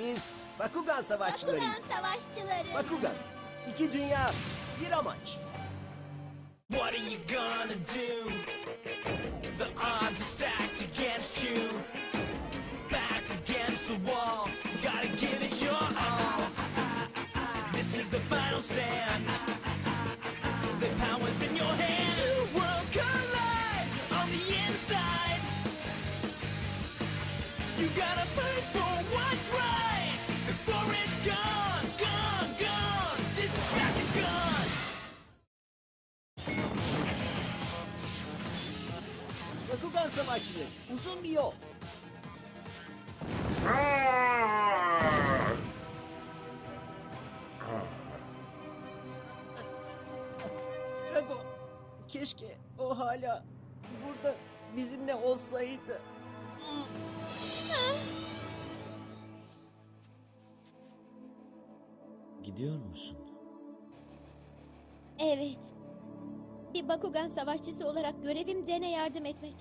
biz Bakugan savaşçılarıyız. Bakugan savaşçıları. Bakugan, iki dünya, bir amaç. What are you gonna do? Drago, keşke o hala burada bizimle olsaydı. Gidiyor musun? Evet. Bir Bakugan savaşçısı olarak görevim Den'e yardım etmek.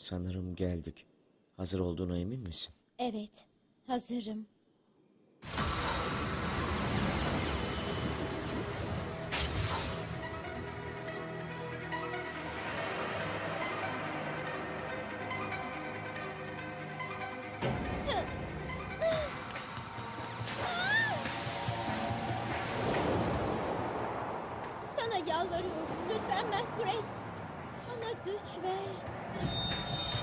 Sanırım geldik. Hazır olduğuna emin misin? Evet, hazırım. Sana yalvarıyorum. Lütfen Masquerade. Güç ver.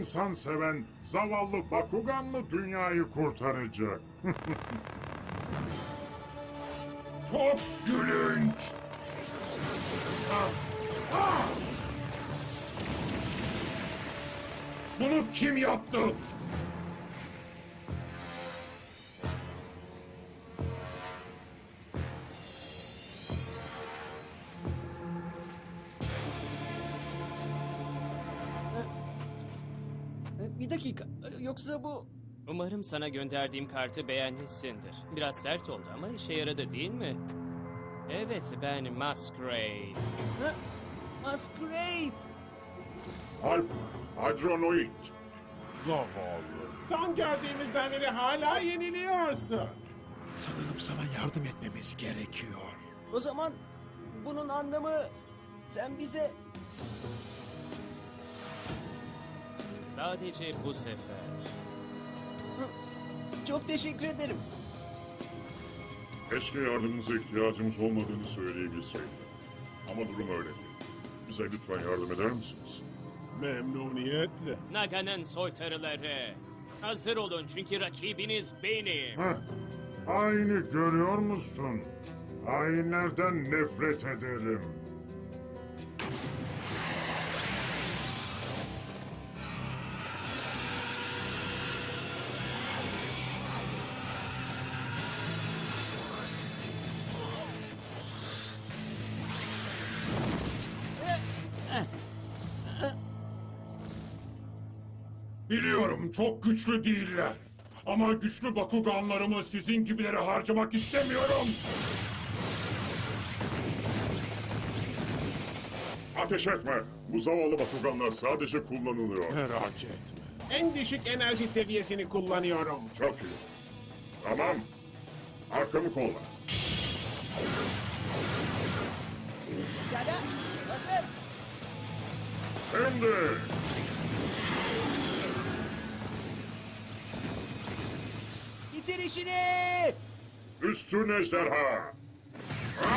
İnsan seven zavallı Bakugan mı dünyayı kurtaracak? Çok gülünç. Bunu kim yaptı? Bir dakika, yoksa bu... Umarım sana gönderdiğim kartı beğenmişsindir. Biraz sert oldu ama işe yaradı değil mi? Evet ben Masquerade. Ha? Masquerade! Alp, Hadronoid. Son gördüğümüzden beri hala yeniliyorsun. Sanırım sana yardım etmemiz gerekiyor. O zaman bunun anlamı sen bize Sadece bu sefer. çok teşekkür ederim. Keşke yardımınıza ihtiyacımız olmadığını söyleyebilseydim. Ama durum öyle değil. Bize lütfen yardım eder misiniz? Memnuniyetle. Naga'nın soytarıları. Hazır olun çünkü rakibiniz benim. Heh, haini görüyor musun? Hainlerden nefret ederim. Biliyorum çok güçlü değiller. Ama güçlü Bakuganlarımı sizin gibilere harcamak istemiyorum. Ateş etme. Bu zavallı Bakuganlar sadece kullanılıyor. Merak etme. En düşük enerji seviyesini kullanıyorum. Çok iyi. Tamam. Arkamı kolla. Pekala. Hazır. Şimdi. Bitir işini. Üstün ejderha. Aa!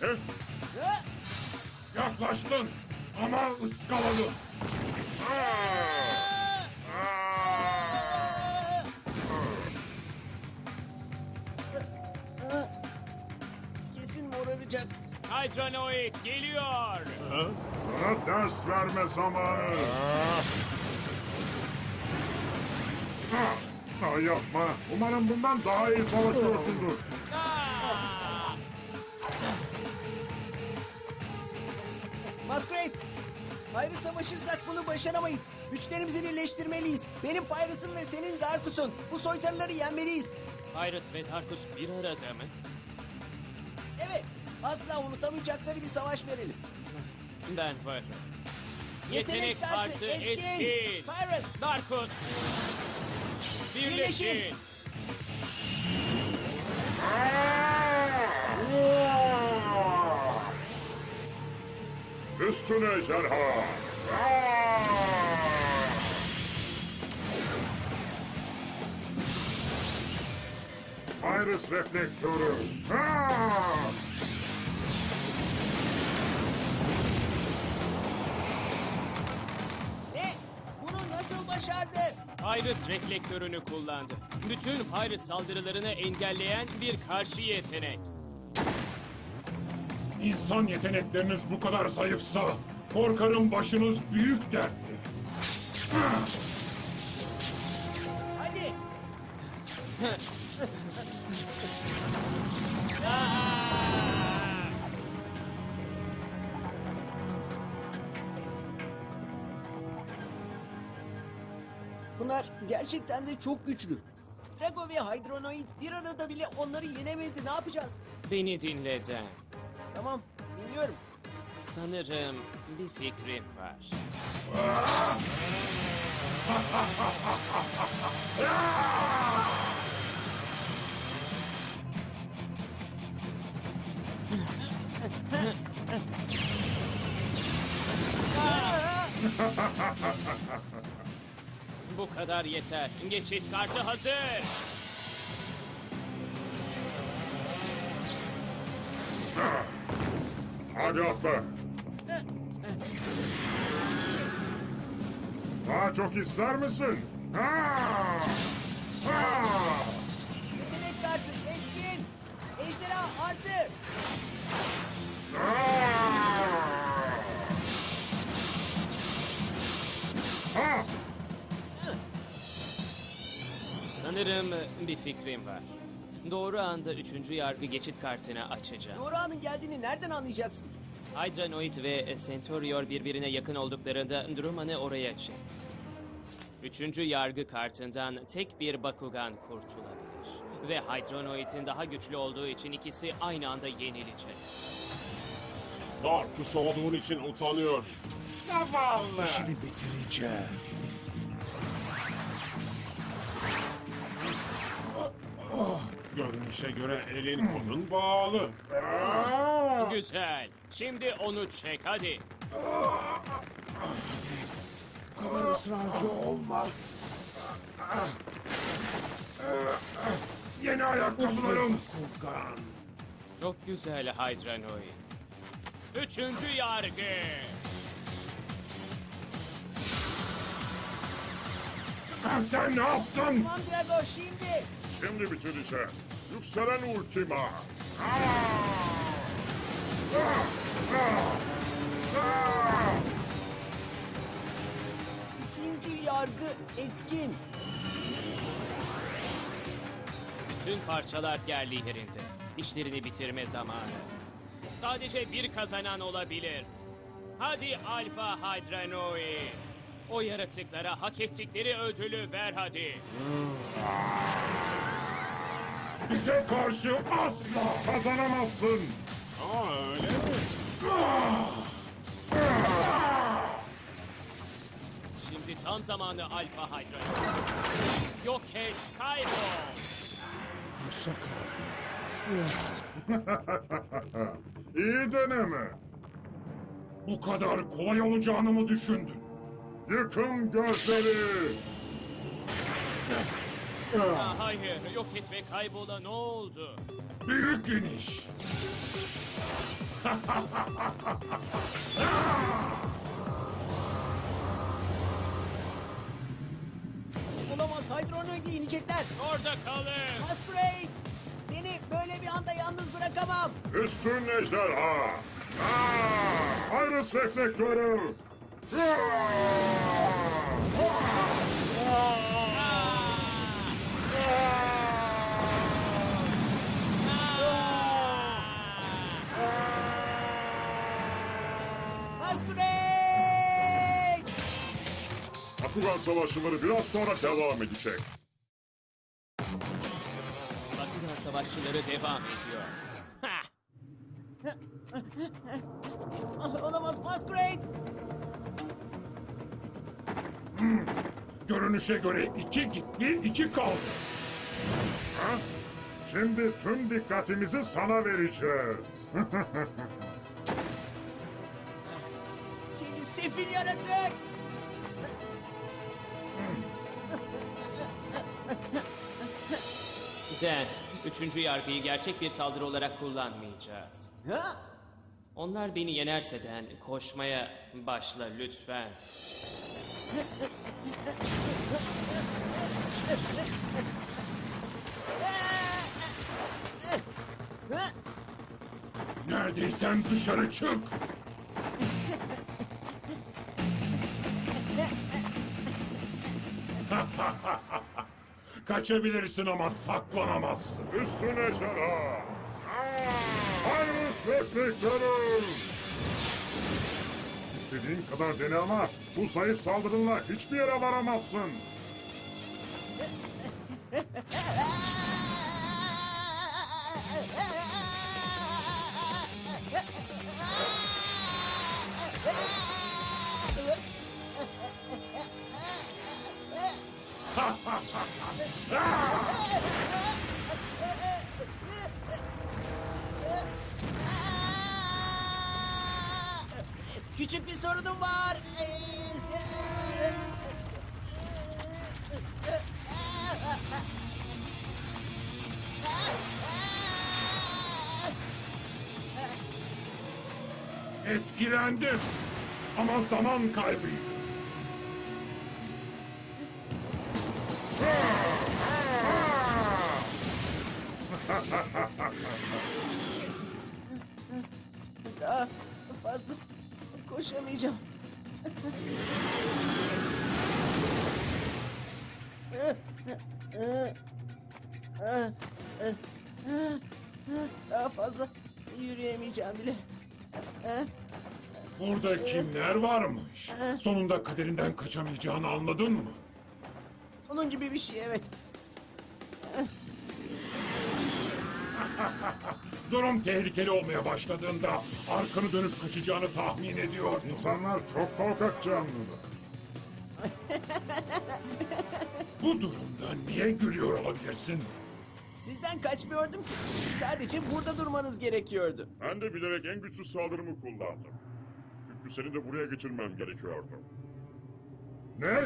Ha? yaklaştın ama. Aa! Aa! Kesin moraracak. Hydranoid geliyor. Sana ders verme zamanı. Ha, yapma. Umarım bundan daha iyi savaşıyorsundur. Aa! Masquerade. Ayrı savaşırsak bunu başaramayız. Güçlerimizi birleştirmeliyiz. Benim Pyrus'um ve senin Darkus'un. Bu soytarıları yenmeliyiz. Iris ve Darkus bir arada mı? Evet. Asla unutamayacakları bir savaş verelim. Ben varım. Yetenek kartı etkin. Pyrus. Darkus. Birleşin. Birleşin. Üstün ejderha. Iris reflektörü. Ha! Iris reflektörünü kullandı. Bütün Iris saldırılarını engelleyen bir karşı yetenek. İnsan yetenekleriniz bu kadar zayıfsa korkarım başınız büyük dertli. Hadi. De çok güçlü. Drago ve Hydronoid bir arada bile onları yenemedi. Ne yapacağız? Beni dinle Dan. Tamam, dinliyorum. Sanırım bir fikrim var. Bu kadar yeter. Geçit kartı hazır. Hadi atla. Daha çok ister misin? Ha! Ha! Yetenek kartı etkin. Ejderha artı. Ha! Ha! Sanırım bir fikrim var. Doğru anda üçüncü yargı geçit kartını açacağım. Doğru anın geldiğini nereden anlayacaksın? Hydranoid ve Centaurior birbirine yakın olduklarında Druman'ı oraya çek. Üçüncü yargı kartından tek bir Bakugan kurtulabilir. Ve Hydranoid'in daha güçlü olduğu için ikisi aynı anda yenilecek. Darkus olduğun için utanıyor. Zavallı. İşini bitireceğim. Görünüşe göre elin kolun bağlı. Aa! Güzel. Şimdi onu çek hadi. Bu kadar ısrarcı olma. Yeni ayakkabılarım. Kugan. Çok güzel Hydranoid. Üçüncü yargı. Sen ne yaptın? Tamam Drago şimdi. Şimdi bitireceğiz. Yükselen ultima. Üçüncü yargı etkin. Tüm parçalar yerli yerinde. İşlerini bitirme zamanı. Sadece bir kazanan olabilir. Hadi Alfa Hydranoid. O yaratıklara hak ettikleri ödülü ver hadi. Bize karşı asla kazanamazsın. Aa öyle mi? Şimdi Tam zamanı Alfa Hydra. Yok et, kaybol. Şaka. İyi deneme. Bu kadar kolay olacağını mı düşündün? Yıkın gözleri. Aa, hayır, yok et ve kaybola ne oldu? Büyük iniş. Olamaz Hydronoid'i inecekler. Orada kalın. Masquerade! Seni böyle bir anda yalnız bırakamam. Üstün ejderha. Aa, Iris reflektörü. Masquerade! Bakugan savaşları biraz sonra devam edecek. Bakugan savaşçıları devam ediyor. Ha! Olamaz Masquerade! Görünüşe göre iki gitti, iki kaldı. Ha? Şimdi tüm dikkatimizi sana vereceğiz. Seni sefil yaratık! Dan, üçüncü yargıyı gerçek bir saldırı olarak kullanmayacağız. Ha? Onlar beni yenerse Dan, koşmaya başla lütfen. Ha? Neredeysen dışarı çık. Kaçabilirsin ama saklanamazsın. Üstün ejderha. Iris reflektörü. İstediğin kadar dene ama bu zayıf saldırınla hiçbir yere varamazsın. Küçük bir sorunum var. Etkilendim. Ama zaman kaybıydı. Daha fazla yürüyemeyeceğim bile. Burada kimler varmış? Sonunda kaderinden kaçamayacağını anladın mı? Onun gibi bir şey evet. Durum tehlikeli olmaya başladığında arkanı dönüp kaçacağını tahmin ediyor. İnsanlar çok korkak canlılar. Bu durumda niye gülüyor olabilirsin? Sizden kaçmıyordum ki. Sadece burada durmanız gerekiyordu. Ben de bilerek en güçlü saldırımı kullandım. Çünkü seni de buraya geçirmem gerekiyordu. Ne?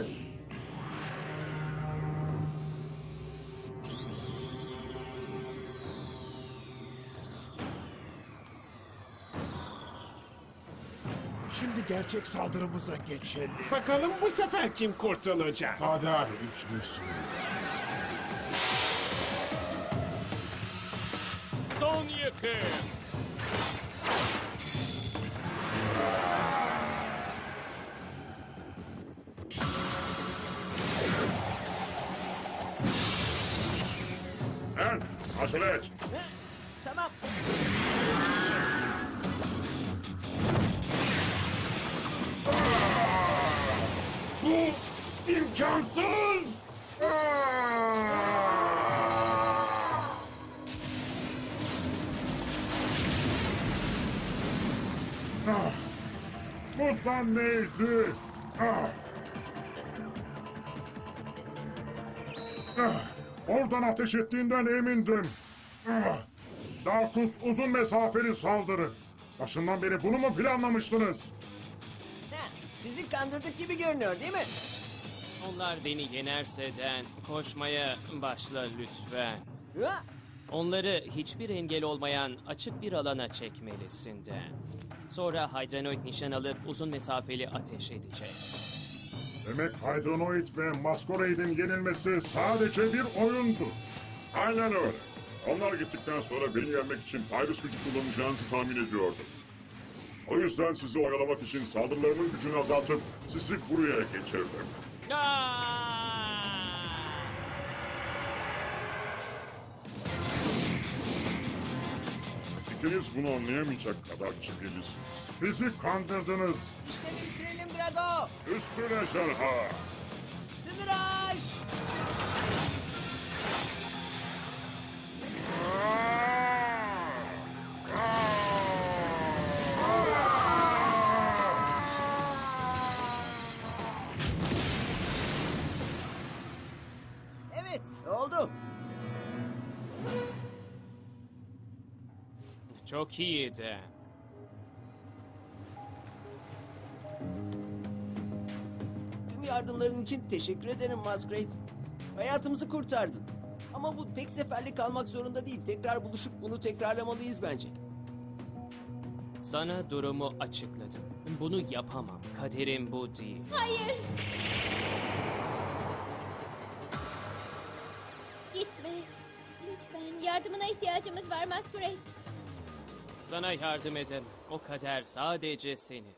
Şimdi gerçek saldırımıza geçelim. Bakalım bu sefer kim kurtulacak? Kader üçlüsü. Son yıkım. En, acele et. Hı? Tamam. Bu imkansız! Ah, Şeytan mevzi. Ah. Ah. Oradan ateş ettiğinden emindim. Ah. Darkus uzun mesafeli saldırı. Başından beri bunu mu planlamıştınız? Sizi kandırdık gibi görünüyor değil mi? Onlar beni yenerseden koşmaya başla lütfen. Ha? Onları hiçbir engel olmayan açık bir alana çekmelisin den. Sonra Hydranoid nişan alıp uzun mesafeli ateş edecek. Demek Hydronoid ve Masquerade'in yenilmesi sadece bir oyundu. Aynen öyle. Onlar gittikten sonra beni yenmek için Pyrus gücü kullanacağınızı tahmin ediyordum. O yüzden sizi oyalamak için saldırılarımın gücünü azaltıp sizi buraya geçirdim. Aa! İkiniz bunu anlayamayacak kadar kibirlisiniz. Bizi kandırdınız. İşleri bitirelim Drago. Üstün ejderha! Sınır Çok iyiydi. Tüm yardımların için teşekkür ederim Masquerade. Hayatımızı kurtardın. Ama bu tek seferlik kalmak zorunda değil. Tekrar buluşup bunu tekrarlamalıyız bence. Sana durumu açıkladım. Bunu yapamam. Kaderim bu değil. Hayır. Gitme. Lütfen yardımına ihtiyacımız var Masquerade. Sana yardım edemem. O kader sadece senin.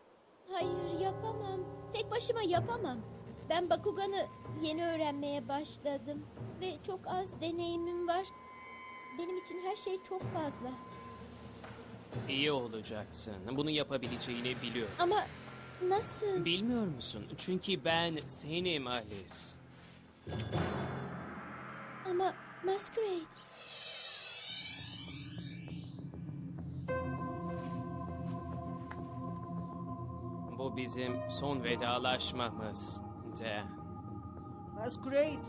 Hayır yapamam. Tek başıma yapamam. Ben Bakugan'ı yeni öğrenmeye başladım. Ve çok az deneyimim var. Benim için her şey çok fazla. İyi olacaksın. Bunu yapabileceğini biliyorum. Ama nasıl? Bilmiyor musun? Çünkü ben senim Alice. Ama Masquerade. Bu bizim son vedalaşmamız. De. Masquerade.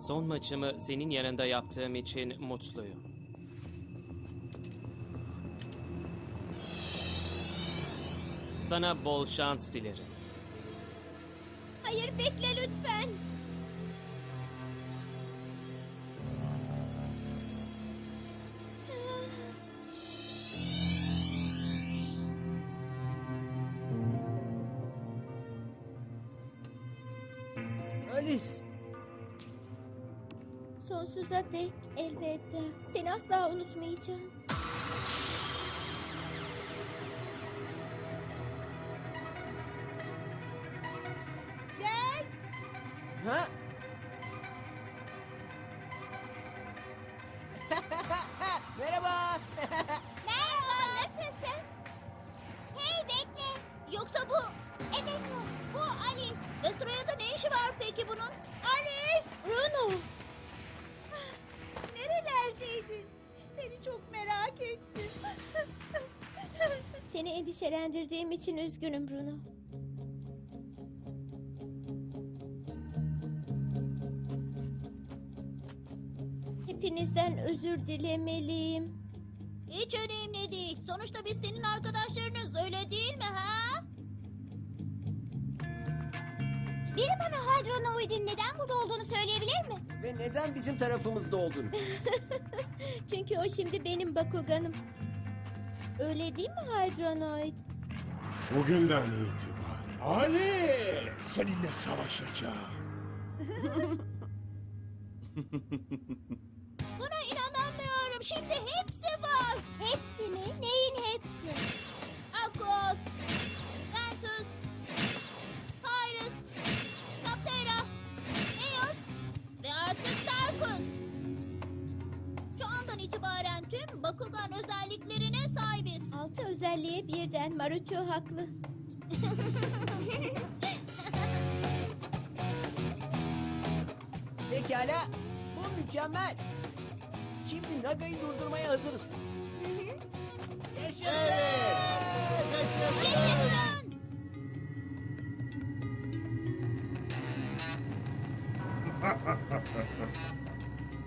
Son maçımı senin yanında yaptığım için mutluyum. Sana bol şans dilerim. Hayır bekle lütfen. Alice. Sonsuza dek elveda. Seni asla unutmayacağım. Endişelendirdiğim için üzgünüm Bruno. Hepinizden özür dilemeliyim. Hiç önemli değil. Sonuçta biz senin arkadaşlarınız öyle değil mi ha? Biri bana Hydronoid'in neden burada olduğunu söyleyebilir mi? Ve neden bizim tarafımızda oldun? Çünkü o şimdi benim Bakuganım. Öyle değil mi Hydronoid? Bugünden itibaren Ali! seninle savaşacağım. Buna inanamıyorum. Şimdi hepsi var. Hepsi mi? Neyin hepsi? Akos, özelliğe birden Marucho haklı. Pekala. Bu mükemmel. Şimdi Naga'yı durdurmaya hazırız. Yaşasın. Evet. Yaşasın. Yaşasın!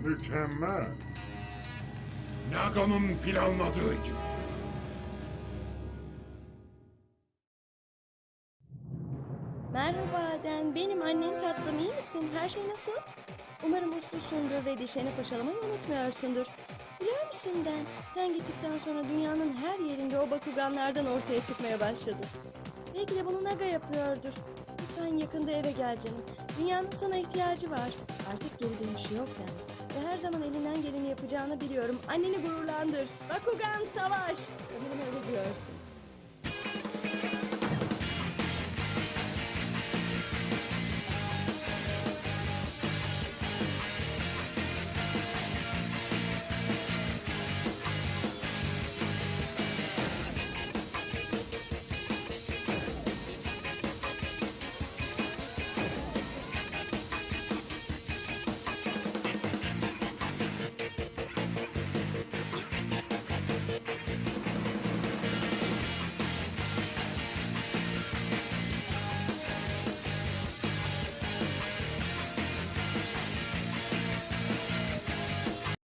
Mükemmel. Naga'nın planladığı gibi. Şey nasıl? Umarım uslusundur ve dişlerini fırçalamayı unutmuyorsundur. Biliyor musun Den, sen gittikten sonra dünyanın her yerinde o Bakuganlardan ortaya çıkmaya başladı. Belki de bunu Naga yapıyordur. Lütfen yakında eve gel canım. Dünyanın sana ihtiyacı var. Artık geri dönüşü yok Den. Ve her zaman elinden geleni yapacağını biliyorum. Anneni gururlandır. Bakugan savaş! Sanırım öyle diyorsun.